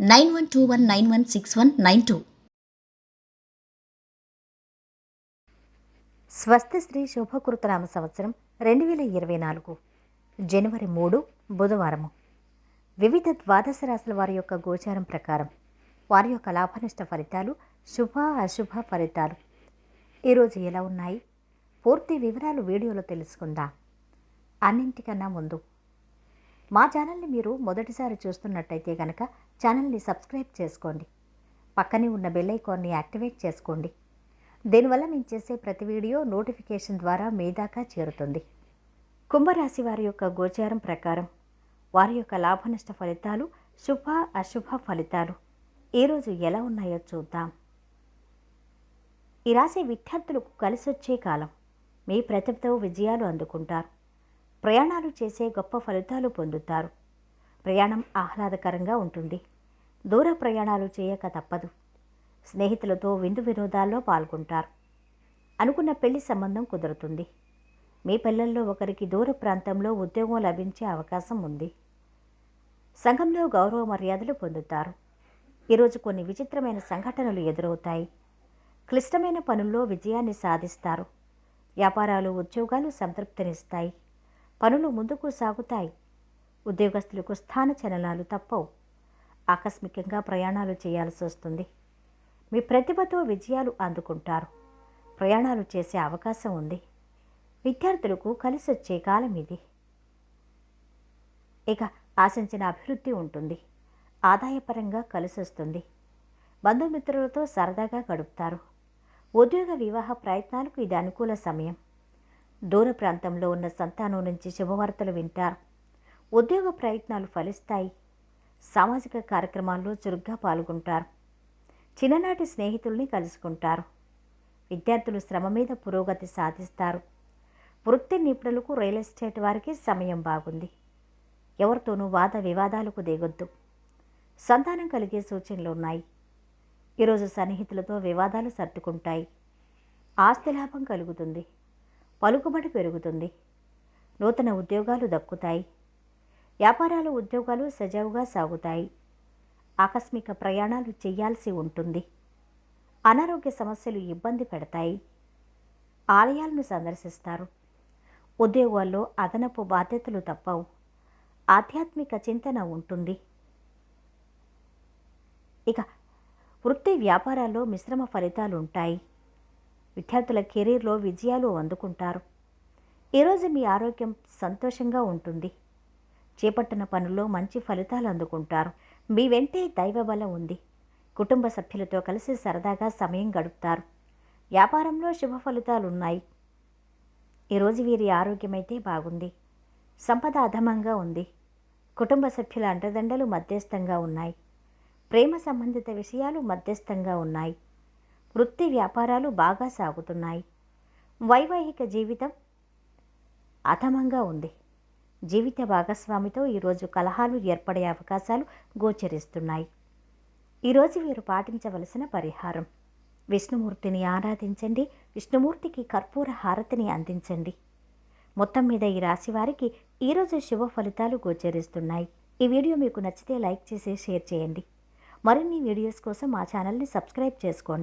nine one two one nine one six one nine two. స్వస్తి శ్రీ శుభకృతనామ సంవత్సరం రెండు వేల ఇరవై నాలుగు జనవరి మూడు బుధవారము వివిధ ద్వాదశ రాశుల వారి యొక్క గోచారం ప్రకారం వారి యొక్క లాభనష్ట ఫలితాలు శుభ అశుభ ఫలితాలు. ఈరోజు ఎలా ఉన్నాయి? పూర్తి వివరాలు వీడియోలో తెలుసుకుందాం. అన్నింటికన్నా ముందు మా ఛానల్ని మీరు మొదటిసారి చూస్తున్నట్టయితే కనుక ఛానల్ని సబ్స్క్రైబ్ చేసుకోండి. పక్కనే ఉన్న బెల్ ఐకాన్ని యాక్టివేట్ చేసుకోండి. దీనివల్ల మేము చేసే ప్రతి వీడియో నోటిఫికేషన్ ద్వారా మీ దాకా చేరుతుంది. కుంభరాశి వారి యొక్క గోచారం ప్రకారం వారి యొక్క లాభనష్ట ఫలితాలు శుభ అశుభ ఫలితాలు ఈరోజు ఎలా ఉన్నాయో చూద్దాం. ఈ రాశి విద్యార్థులకు కలిసొచ్చే కాలం. మీ ప్రతిభతో విజయాలు అందుకుంటారు. ప్రయాణాలు చేసే గొప్ప ఫలితాలు పొందుతారు. ప్రయాణం ఆహ్లాదకరంగా ఉంటుంది. దూర ప్రయాణాలు చేయక తప్పదు. స్నేహితులతో విందు వినోదాల్లో పాల్గొంటారు. అనుకున్న పెళ్ళి సంబంధం కుదురుతుంది. మీ పిల్లల్లో ఒకరికి దూర ప్రాంతంలో ఉద్యోగం లభించే అవకాశం ఉంది. సంఘంలో గౌరవ మర్యాదలు పొందుతారు. ఈరోజు కొన్ని విచిత్రమైన సంఘటనలు ఎదురవుతాయి. క్లిష్టమైన పనుల్లో విజయాన్ని సాధిస్తారు. వ్యాపారాలు ఉద్యోగాలు సంతృప్తినిస్తాయి. పనులు ముందుకు సాగుతాయి. ఉద్యోగస్తులకు స్థాన చలనాలు తప్పవు. ఆకస్మికంగా ప్రయాణాలు చేయాల్సి వస్తుంది. మీ ప్రతిభతో విజయాలు అందుకుంటారు. ప్రయాణాలు చేసే అవకాశం ఉంది. విద్యార్థులకు కలిసి వచ్చే కాలం ఇది. ఇక ఆశించిన అభివృద్ధి ఉంటుంది. ఆదాయపరంగా కలిసి వస్తుంది. బంధుమిత్రులతో సరదాగా గడుపుతారు. ఉద్యోగ వివాహ ప్రయత్నాలకు ఇది అనుకూల సమయం. దూర ప్రాంతంలో ఉన్న సంతానం నుంచి శుభవార్తలు వింటారు. ఉద్యోగ ప్రయత్నాలు ఫలిస్తాయి. సామాజిక కార్యక్రమాల్లో చురుగ్గా పాల్గొంటారు. చిన్ననాటి స్నేహితుల్ని కలుసుకుంటారు. విద్యార్థులు శ్రమ మీద పురోగతి సాధిస్తారు. వృత్తి నిపుణులకు రియల్ ఎస్టేట్ వారికి సమయం బాగుంది. ఎవరితోనూ వాద వివాదాలకు దిగొద్దు. సంతానం కలిగే సూచనలు ఉన్నాయి. ఈరోజు సన్నిహితులతో వివాదాలు సర్దుకుంటాయి. ఆస్తి లాభం కలుగుతుంది. పలుకుబడి పెరుగుతుంది. నూతన ఉద్యోగాలు దక్కుతాయి. వ్యాపారాలు ఉద్యోగాలు సజావుగా సాగుతాయి. ఆకస్మిక ప్రయాణాలు చేయాల్సి ఉంటుంది. అనారోగ్య సమస్యలు ఇబ్బంది పెడతాయి. ఆలయాలను సందర్శిస్తారు. ఉద్యోగాల్లో అదనపు బాధ్యతలు తప్పవు. ఆధ్యాత్మిక చింతన ఉంటుంది. ఇక వృత్తి వ్యాపారాల్లో మిశ్రమ ఫలితాలు ఉంటాయి విద్యార్థుల కెరీర్లో విజయాలు అందుకుంటారు. ఈరోజు మీ ఆరోగ్యం సంతోషంగా ఉంటుంది. చేపట్టిన పనుల్లో మంచి ఫలితాలు అందుకుంటారు. మీ వెంటే దైవబలం ఉంది. కుటుంబ సభ్యులతో కలిసి సరదాగా సమయం గడుపుతారు. వ్యాపారంలో శుభ ఫలితాలు ఉన్నాయి ఈరోజు వీరి ఆరోగ్యమైతే బాగుంది. సంపద అధమంగా ఉంది. కుటుంబ సభ్యుల అండదండలు మధ్యస్థంగా ఉన్నాయి. ప్రేమ సంబంధిత విషయాలు మధ్యస్థంగా ఉన్నాయి. వృత్తి వ్యాపారాలు బాగా సాగుతున్నాయి. వైవాహిక జీవితం అధమంగా ఉంది. జీవిత భాగస్వామితో ఈరోజు కలహాలు ఏర్పడే అవకాశాలు గోచరిస్తున్నాయి. ఈరోజు వీరు పాటించవలసిన పరిహారం. విష్ణుమూర్తిని ఆరాధించండి. విష్ణుమూర్తికి కర్పూర హారతిని అందించండి. మొత్తం మీద ఈ రాశి వారికి ఈరోజు శుభ ఫలితాలు గోచరిస్తున్నాయి. ఈ వీడియో మీకు నచ్చితే లైక్ చేసి షేర్ చేయండి. మరిన్ని వీడియోస్ కోసం మా ఛానల్ని సబ్స్క్రైబ్ చేసుకోండి.